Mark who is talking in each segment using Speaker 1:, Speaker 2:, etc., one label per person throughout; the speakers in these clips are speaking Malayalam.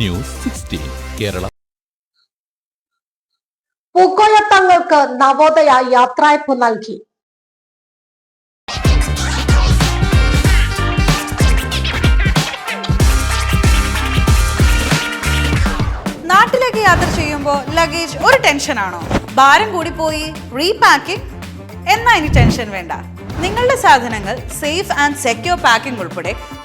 Speaker 1: News sixteen Kerala.
Speaker 2: പൂക്കോയ തങ്ങൾക്ക് നവോദയ യാത്രയപ്പ് നൽകി.
Speaker 3: നാട്ടിലേക്ക് യാത്ര ചെയ്യുമ്പോൾ ലഗേജ് ഒരു ടെൻഷനാണോ ഭാരം കൂടി പോയി റീപാക്കിംഗ് എന്നാ ഇനി ടെൻഷൻ വേണ്ട. നിങ്ങളുടെ സാധനങ്ങൾ സേഫ് ആൻഡ് സെക്യൂർ പാക്കിംഗ് ഉൾപ്പെടെ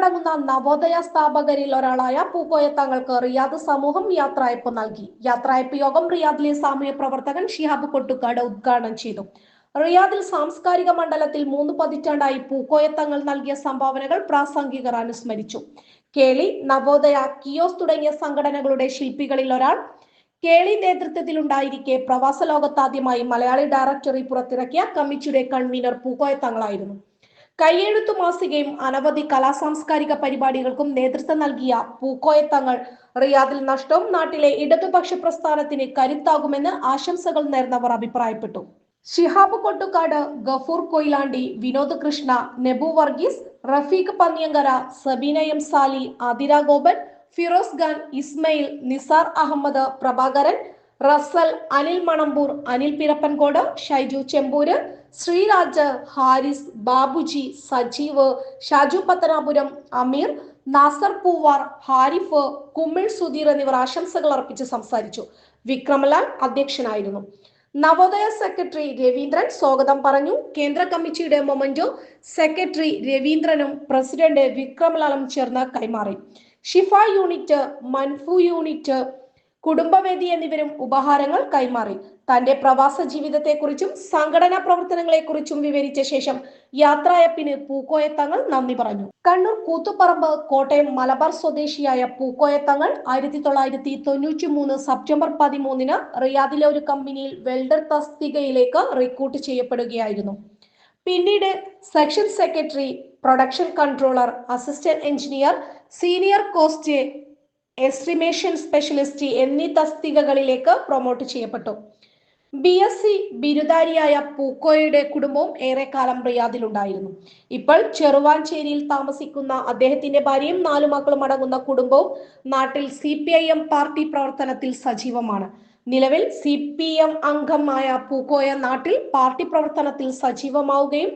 Speaker 2: മടങ്ങുന്ന നവോദയ സ്ഥാപകരിൽ ഒരാളായ പൂക്കോയ തങ്ങൾക്ക് റിയാദ് സമൂഹം യാത്രയപ്പ് നൽകി. യാത്രയപ്പ് യോഗം റിയാദിലെ സാമൂഹ്യ പ്രവർത്തകൻ ഷിഹാബ് കൊട്ടുക്കാട് ഉദ്ഘാടനം ചെയ്തു. റിയാദിൽ സാംസ്കാരിക മണ്ഡലത്തിൽ മൂന്ന് പതിറ്റാണ്ടായി പൂക്കോയ തങ്ങൾ നൽകിയ സംഭാവനകൾ പ്രാസംഗികർ അനുസ്മരിച്ചു. കേളി നവോദയ കിയോസ് തുടങ്ങിയ സംഘടനകളുടെ ശില്പികളിൽ ഒരാൾ. കേളി നേതൃത്വത്തിലുണ്ടായിരിക്കെ പ്രവാസ ലോകത്താദ്യമായി മലയാളി ഡയറക്ടറി പുറത്തിറക്കിയ കമ്മിറ്റിയുടെ കൺവീനർ പൂക്കോയ കയ്യെഴുത്തു മാസികയും അനവധി കലാസാംസ്കാരിക പരിപാടികൾക്കും നേതൃത്വം നൽകിയ പൂക്കോയത്തങ്ങൾ. റിയാദിൽ നഷ്ടവും നാട്ടിലെ ഇടതുപക്ഷ പ്രസ്ഥാനത്തിന് കരുത്താകുമെന്ന് ആശംസകൾ നേർന്നവർ അഭിപ്രായപ്പെട്ടു. ഷിഹാബ് കൊട്ടുകാട് ഗഫൂർ കൊയിലാണ്ടി വിനോദ് കൃഷ്ണ നെബു വർഗീസ് റഫീഖ് പന്നിയങ്കര സബീന എം സാലി ആതിര ഗോപൻ ഫിറോസ് ഖാൻ ഇസ്മയിൽ നിസാർ അഹമ്മദ് പ്രഭാകരൻ റസൽ അനിൽ മണമ്പൂർ അനിൽ പിരപ്പൻകോട് ഷൈജു ചെമ്പൂര് ശ്രീരാജ് ഹാരിസ് ബാബുജി സജീവ് ഷാജു പത്തനാപുരം അമീർ നാസർ പൂവാർ ഹാരിഫ് കുമ്മിൾ സുധീർ എന്നിവർ ആശംസകൾ അർപ്പിച്ച് സംസാരിച്ചു. വിക്രമലാൽ അധ്യക്ഷനായിരുന്നു. നവോദയ സെക്രട്ടറി രവീന്ദ്രൻ സ്വാഗതം പറഞ്ഞു. കേന്ദ്ര കമ്മിറ്റിയുടെ മൊമന്റോ സെക്രട്ടറി രവീന്ദ്രനും പ്രസിഡന്റ് വിക്രമലാലും ചേർന്ന് കൈമാറി. ഷിഫ യൂണിറ്റ് മൻഫു യൂണിറ്റ് കുടുംബവേദി എന്നിവരും ഉപഹാരങ്ങൾ കൈമാറി. തന്റെ പ്രവാസ ജീവിതത്തെക്കുറിച്ചും സംഘടനാ പ്രവർത്തനങ്ങളെക്കുറിച്ചും വിവരിച്ച ശേഷം യാത്രയപ്പിന് പൂക്കോയത്തങ്ങൾ നന്ദി പറഞ്ഞു. കണ്ണൂർ കൂത്തുപറമ്പ് കോട്ടയം മലബാർ സ്വദേശിയായ പൂക്കോയത്തങ്ങൾ ആയിരത്തി തൊള്ളായിരത്തി തൊണ്ണൂറ്റി മൂന്ന് സെപ്റ്റംബർ പതിമൂന്നിന് റിയാദിലെ ഒരു കമ്പനിയിൽ വെൽഡർ തസ്തികയിലേക്ക് റിക്രൂട്ട് ചെയ്യപ്പെടുകയായിരുന്നു. പിന്നീട് section secretary production controller assistant engineer senior cost estimation specialist എന്നീ തസ്തികകളിലേക്ക് പ്രൊമോട്ട് ചെയ്യപ്പെട്ടു. ബി എസ് സി ബിരുദാരിയായ പൂക്കോയുടെ കുടുംബവും ഏറെക്കാലം റിയാദിലുണ്ടായിരുന്നു. ഇപ്പോൾ ചെറുവാഞ്ചേരിയിൽ താമസിക്കുന്ന അദ്ദേഹത്തിന്റെ ഭാര്യയും നാലു മക്കളും അടങ്ങുന്ന കുടുംബവും നാട്ടിൽ C P I M party പ്രവർത്തനത്തിൽ സജീവമാണ്. നിലവിൽ സി പി എം അംഗമായ പൂക്കോയ നാട്ടിൽ പാർട്ടി പ്രവർത്തനത്തിൽ സജീവമാവുകയും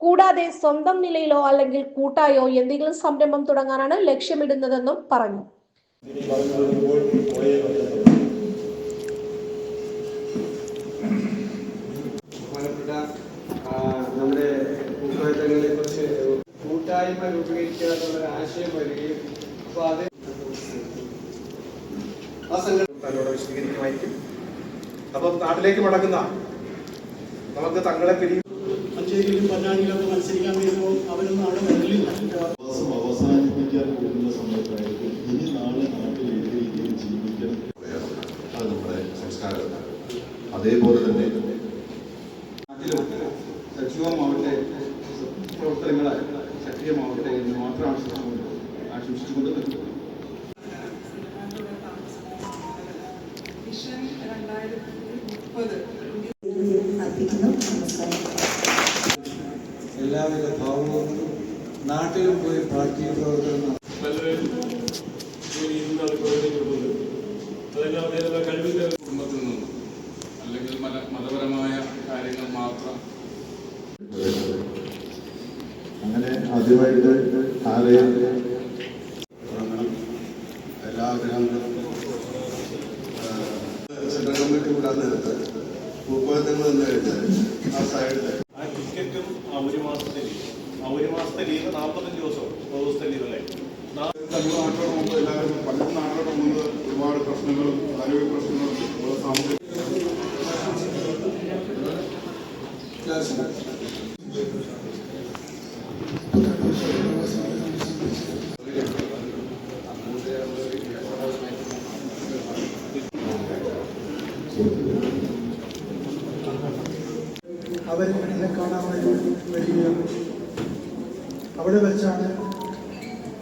Speaker 2: കൂടാതെ സ്വന്തം നിലയിലോ അല്ലെങ്കിൽ കൂട്ടായോ എന്തെങ്കിലും സംരംഭം തുടങ്ങാനാണ് ലക്ഷ്യമിടുന്നതെന്നും പറഞ്ഞു.
Speaker 4: ബഹുമാനപ്പെട്ട നമ്മുടെ ഉത്തരവാദിത്തങ്ങളെ കുറിച്ച് കൂട്ടായ്മ രൂപീകരിക്കുക എന്നുള്ള ആശയം വരികയും അപ്പൊ ആ സംഘടന
Speaker 5: തന്നോട് വിശദീകരിക്കുമായിരിക്കും. അപ്പം നാട്ടിലേക്ക് മടങ്ങുന്ന നമുക്ക് തങ്ങളെ പിരി
Speaker 6: മഞ്ചേരിയിലും പൊന്നാനിയിലൊക്കെ മത്സരിക്കാൻ വരുമ്പോൾ അവരൊന്നും അവിടെ വരലില്ല
Speaker 7: മാസം അവസാനിപ്പിക്കാൻ പോകുന്ന സമയത്തായിരിക്കും ഇനി നാളെ നാട്ടിൽ ഏത് രീതിയിൽ ജീവിക്കണം അത് നമ്മുടെ സംസ്കാരമാണ് അതേപോലെ തന്നെ
Speaker 4: സജീവമാവട്ടെ പ്രവർത്തനങ്ങൾ സക്രിയമാവട്ടെ എന്ന് മാത്രം ആശംസിച്ചുകൊണ്ട് ആശംസിച്ചുകൊണ്ട് നിർത്തുന്നു
Speaker 8: എല്ലാവിധ നാട്ടിലും പോയി പാർട്ടി പ്രവർത്തനം
Speaker 9: അല്ലെങ്കിൽ മതപരമായ കാര്യങ്ങൾ മാത്രം.
Speaker 7: അങ്ങനെ ആദ്യമായിട്ട് ആരെയും
Speaker 4: തുടങ്ങണം. എല്ലാ ആഗ്രഹങ്ങളും സെൻട്രൽ കൂടാൻ നേരത്ത് പൂക്കോലത്തിൽ നിന്ന് കഴിഞ്ഞാൽ ആ സൈഡിൽ
Speaker 6: ആ ടിക്കറ്റും ആ ഒരു മാസത്തെ ലീവ് മാസത്തെ ലീവ് നാൽപ്പത്തഞ്ച് ദിവസം ദിവസത്തെ ലീവ് അല്ലേ?
Speaker 4: നാട്ടിലോട്ട് പോകുമ്പോൾ എല്ലാവരും പലരും നാട്ടിലോട്ട് പോകുന്നത് ഒരുപാട് പ്രശ്നങ്ങളും ആരോഗ്യ പ്രശ്നങ്ങളും സാമൂഹിക
Speaker 8: അവർ എന്നെ കാണാൻ വേണ്ടി അവിടെ വെച്ചാണ്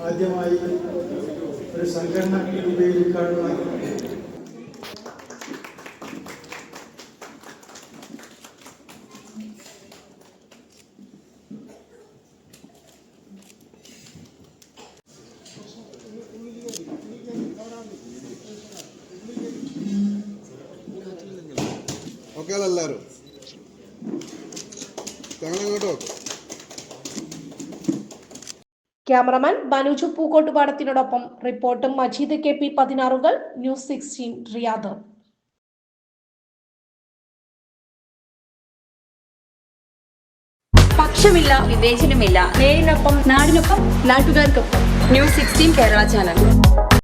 Speaker 8: ആദ്യമായി ഒരു സംഘടന രൂപീകരിക്കാനുള്ള
Speaker 4: ഓക്കെ എല്ലാവരും ഞങ്ങളിങ്ങോട്ടോ
Speaker 2: ക്യാമറമാൻ ബനുജു പൂക്കോട്ടുപാടത്തിനോടൊപ്പം റിപ്പോർട്ട് മജീദ് കെ പി പതിനാറുകൾ ന്യൂസ് സിക്സ്റ്റീൻ റിയാദ്.
Speaker 10: പക്ഷമില്ല വിവേചനമില്ല. നേരിനൊപ്പം നാടിനൊപ്പം നാട്ടുകാർക്കൊപ്പം. News sixteen Kerala channel.